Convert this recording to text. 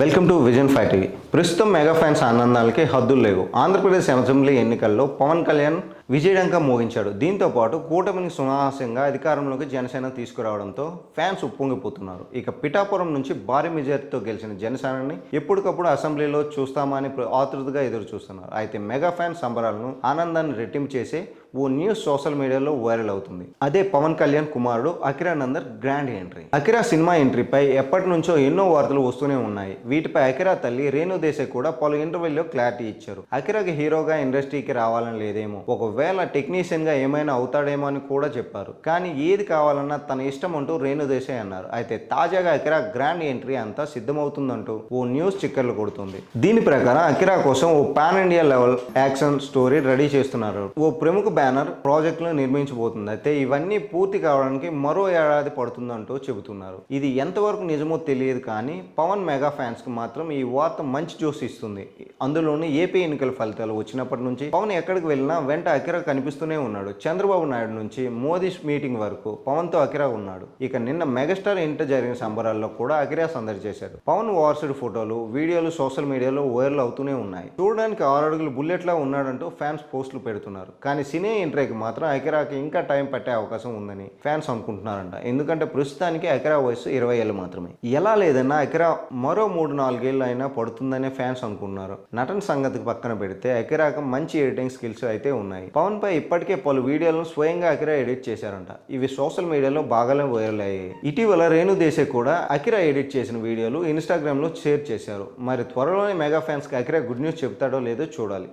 Welcome to vision five TV. ప్రస్తుతం mega fans ఆనందాలకి హద్దులు లేవు. ఆంధ్రప్రదేశ్ అసెంబ్లీ ఎన్నికల్లో పవన్ కళ్యాణ్ విజయడంక మోగించాడు. దీంతో పాటు కూటమిని సునాహాస్యంగా అధికారంలోకి జనసేన తీసుకురావడంతో ఫ్యాన్స్ ఉప్పొంగిపోతున్నారు. ఇక పిఠాపురం నుంచి భారీ మెజార్టీతో గెలిచిన జనసేనని ఎప్పటికప్పుడు అసెంబ్లీలో చూస్తామని ఆతృతగా ఎదురు చూస్తున్నారు అయితే మెగా ఫ్యాన్ సంబరాలను ఆనందాన్ని రెట్టింపు చేసే ఓ న్యూస్ సోషల్ మీడియాలో వైరల్ అవుతుంది. అదే పవన్ కళ్యాణ్ కుమారుడు Akira Nandan grand entry. Akira cinema ఎంట్రీపై ఎప్పటి నుంచో ఎన్నో వార్తలు వస్తూనే ఉన్నాయి. వీటిపై అకిరా తల్లి రేణు దేశాయ్ కూడా పలు ఇంటర్వ్యూల్లో క్లారిటీ ఇచ్చారు. అకిరాకి హీరోగా ఇండస్ట్రీకి రావాలని లేదేమో. ఒకవేళ టెక్నీషియన్గా ఏమైనా అవుతాడేమో అని కూడా చెప్పారు. కానీ ఏది కావాలన్నా తన ఇష్టం అంటూ రేణు దేశాయ్ అన్నారు. అయితే తాజాగా అకిరా గ్రాండ్ ఎంట్రీ అంతా సిద్ధమవుతుందంటూ ఓ న్యూస్ చిక్కర్లు కొడుతుంది. దీని ప్రకారం అకిరా కోసం ఓ pan India level action story ready చేస్తున్నారు. ఓ ప్రముఖ బ్యానర్ ప్రాజెక్టులు నిర్మించబోతుంది. అయితే ఇవన్నీ పూర్తి కావడానికి మరో ఏడాది పడుతుందంటూ చెబుతున్నారు. ఇది ఎంతవరకు నిజమో తెలియదు కానీ పవన్ మెగా ఫ్యాన్స్కు మాత్రం ఈ వార్త మంచి జోస్ ఇస్తుంది. అందులోనూ ఏపీ ఎన్నికల ఫలితాలు వచ్చినప్పటి నుంచి పవన్ ఎక్కడికి వెళ్ళినా వెంట అఖిరా కనిపిస్తూనే ఉన్నాడు. చంద్రబాబు నాయుడు నుంచి మోదీ మీటింగ్ వరకు పవన్తో ఉన్నాడు. ఇక నిన్న మెగాస్టార్ ఇంట జరిగిన సంబరాల్లో కూడా అఖిరా సందడి చేశాడు. పవన్ వారసుడి ఫోటోలు వీడియోలు సోషల్ మీడియాలో వైరల్ అవుతూనే ఉన్నాయి. చూడడానికి ఆరు అడుగులు బుల్లెట్ లా ఉన్నాడంటూ ఫ్యాన్స్ పోస్టులు పెడుతున్నారు. కానీ సినీ ఎంట్రీకి మాత్రం అఖిరాకి ఇంకా టైం పట్టే అవకాశం ఉందని ఫ్యాన్స్ అనుకుంటున్నారంట. ఎందుకంటే ప్రస్తుతానికి అఖిరా వయసు ఇరవై ఏళ్ళు మాత్రమే. ఎలా లేదన్నా అఖిరా మరో మూడు నాలుగేళ్ళు అయినా పడుతుందనే ఫ్యాన్స్ అనుకుంటున్నారు. నటన సంగతికి పక్కన పెడితే అఖిరాకి మంచి ఎడిటింగ్ స్కిల్స్ అయితే ఉన్నాయి. పవన్ పై ఇప్పటికే పలు వీడియోలను స్వయంగా అకిరా ఎడిట్ చేశారంట. ఇవి సోషల్ మీడియాలో బాగానే వైరల్ అయ్యాయి. ఇటీవల రేణు దేశే కూడా అకిరా ఎడిట్ చేసిన వీడియోలు ఇన్స్టాగ్రామ్లో షేర్ చేశారు. మరి త్వరలోనే మెగా ఫ్యాన్స్కి అకిరా గుడ్ న్యూస్ చెప్తాడో లేదో చూడాలి.